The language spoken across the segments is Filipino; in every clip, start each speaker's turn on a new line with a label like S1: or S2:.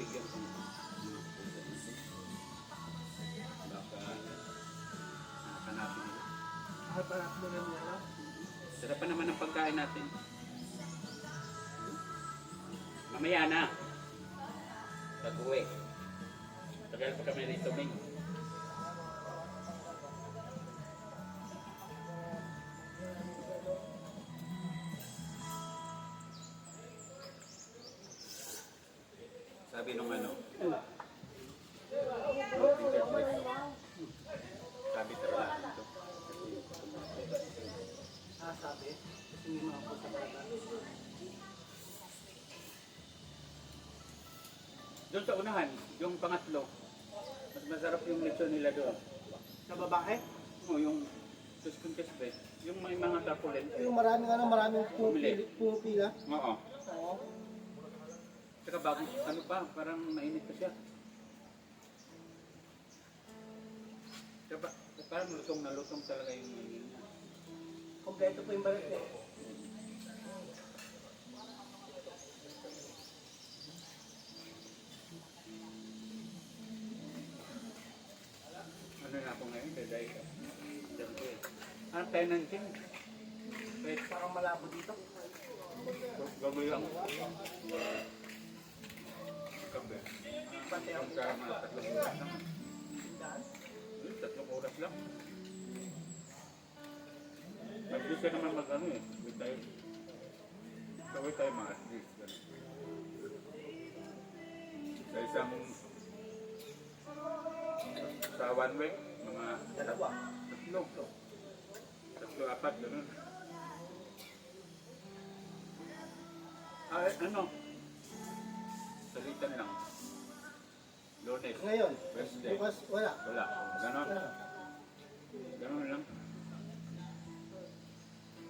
S1: bigyan ko. Baka hanapin nila.
S2: Harap-harap mo na nila.
S1: Sarap pa naman ang pagkain natin. Mamaya na. Pag-uwi. Tagal pa kami rito, Ming. Sabi nung ano, sabi talaga dito.
S2: Ah, sabi. Kasi may mga pusa talaga.
S1: Doon sa unahan, yung pangatlo, mas masarap yung lechon nila doon.
S2: Sa babae?
S1: O yung suskun kaspe, yung may mga tarpaulin.
S2: Yung marami nga na maraming pumipila.
S1: Oo.
S2: Oo.
S1: Saka bago, ano pa, parang mainit pa siya. Saka parang lutong na lutong talaga yung ano niya.
S2: Kompleto po yung balat eh.
S1: Ano na ako ngayon, dahil ka. Ano tayo ng
S2: Parang malabo dito.
S1: gagawin lang.
S2: Pati ang
S1: Pagka mga tatlong oras lang. Hmm, Tatlong oras lang. Mag-gusto naman mag-ano eh. Wait tayo. Tayo ganun. Sa isang sa one week, mga
S2: dalawa.
S1: tatlo. Tatlo, apat, gano'n. Ah, eh, ano? Salitan lang. Lunes.
S2: Ngayon,
S1: Wednesday.
S2: bukas wala.
S1: Wala. Ganon. Ganon lang.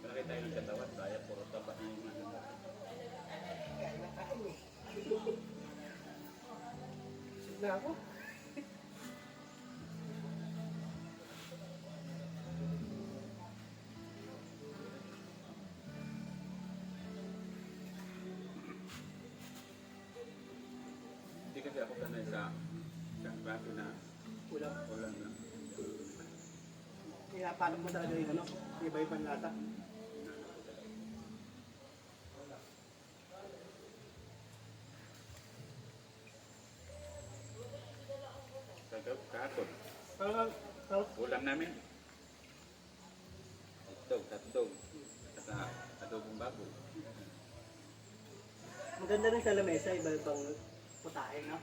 S1: Malaki tayo ng katawan. Kaya puro taba na yung ano.
S2: Kaya nakain eh. Sip na ako. Paano mo talaga yung ano? Iba-ibang lata.
S1: Kagaw- Kahapon.
S2: Parang, parang,
S1: Ulam namin. Itlog, tatlog. Saka adobong baboy.
S2: maganda rin sa lamesa, iba-ibang putahe, no?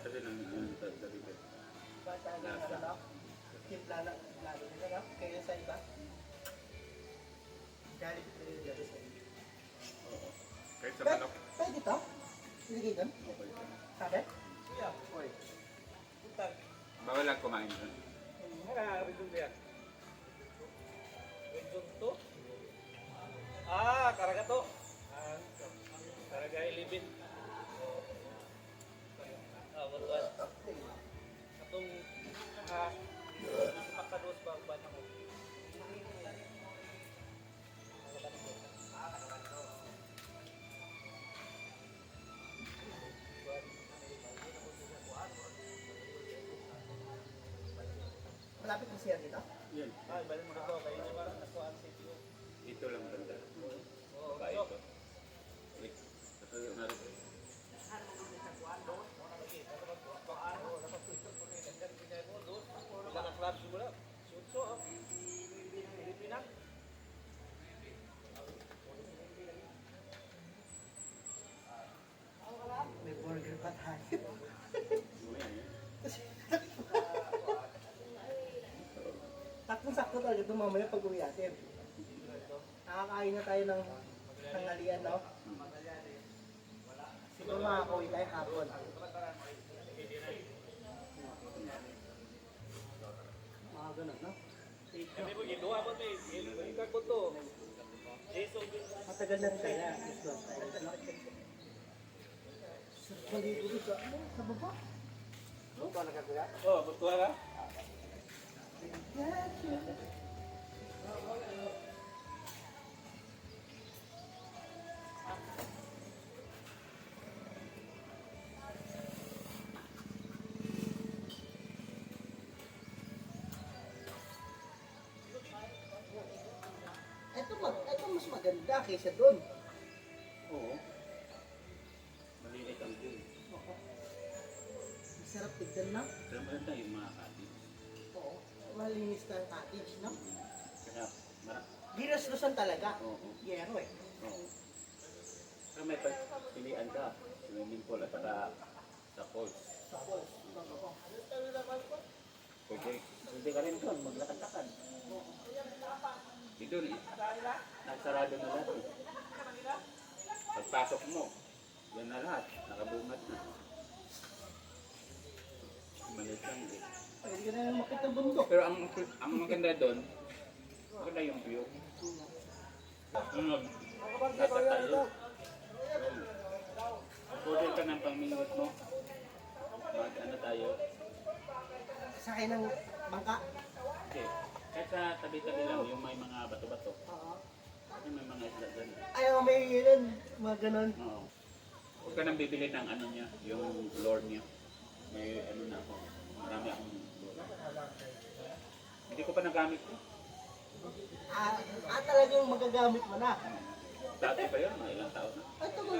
S1: Kasi ng ano, sa Jollibee.
S2: Ba tayo ng ano, no? Timpla na, lalo nila, no? Kaya sa iba. Galit ko rin dito sa iba.
S1: Oo. Kahit sa manok,
S2: pwede to? Iligay doon?
S1: okay.
S2: Sabi? Yeah. Oy.
S1: Bawal lang kumain doon.
S2: Malapit na siya dito?
S1: Yan.
S3: Ah, balik mo dito kayo ni parang ako ang CPO.
S1: Dito lang banda.
S3: Oo, so,
S1: ito. Wait. Natuyo na rin.
S3: Wala ka club simula. Sutso, ah. Pilipinas.
S2: May burger pa tayo.
S1: Mamaya yan.
S2: Saktong-sakto talaga ito mamaya pag uwi natin. Nakakain na tayo ng tanghalian, no? Siguro makakauwi tayo hapon. Mga ganun, no?
S3: Kami mo ginduwa mo ni, ikat mo to. Jason
S2: Matagal na rin tayo na. Gusto maligo dito sa ano, sa baba.
S1: Oh, butuwa ka?
S2: Maganda kaysa doon.
S1: Oo. Maliit ang view.
S2: Masarap tignan na.
S1: Pero maganda yung mga kati.
S2: Oo. Malinis na cottage, no?
S1: Kaya, mara.
S2: Diraslusan talaga.
S1: Oo.
S2: Yero eh.
S1: Oo. Pero may pagpilian ka. Swimming pool at saka sa falls.
S2: Tapos, oo.
S1: Pwede, pwede ka rin doon, maglakad-lakad. Di doon eh. Nagsarado na lahat eh. Pagpasok mo, yan na lahat. Nakabungat na. Maliit lang eh.
S2: Pwede ka na makita ang bundok.
S1: Pero ang ang maganda doon, maganda yung view. Ano, nasa tayo. Pwede ka ng pangmingot mo. Mag ano tayo.
S2: Sakay ng bangka.
S1: Okay. Kahit sa tabi-tabi lang, yung may mga bato-bato.
S2: Oo.
S1: Yung may mga isla dyan.
S2: Ayaw may yun. Mga ganon.
S1: Oo. Huwag ka nang bibili ng ano niya, yung lore niya. May ano na ako. Marami akong lore. Hindi ko pa nagamit ko.
S2: Ah, ah talagang magagamit mo na.
S1: Dati pa yun, mga ilang taon na.
S2: Ay, tagal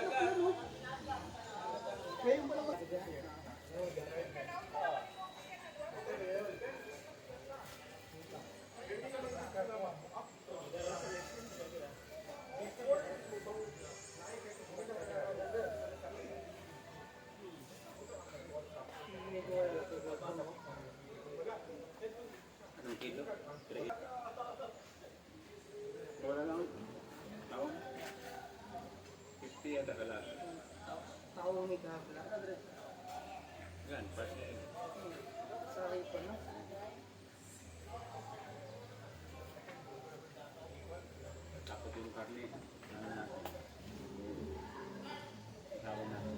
S2: Kahapla.
S1: Yan, pwede.
S2: Sorry pa no.
S1: Tapos yung karne. Ano natin? Tawag natin.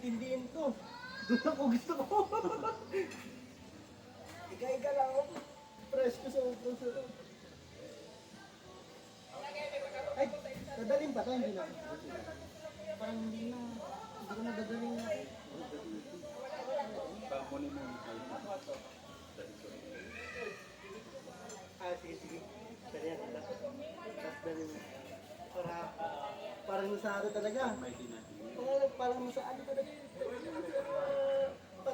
S2: Hindi ko ako gusto ko. Iga-iga lang ako. Presko sa utang sa. Ay, dadalhin pa to, hindi na. Parang hindi na. Hindi ko na dadalhin na.
S1: Pamuni-muni tayo.
S2: Ah, sige, sige. Dali na lang. Tapos dali mo. Para, parang sa ano talaga. Parang, parang sa ano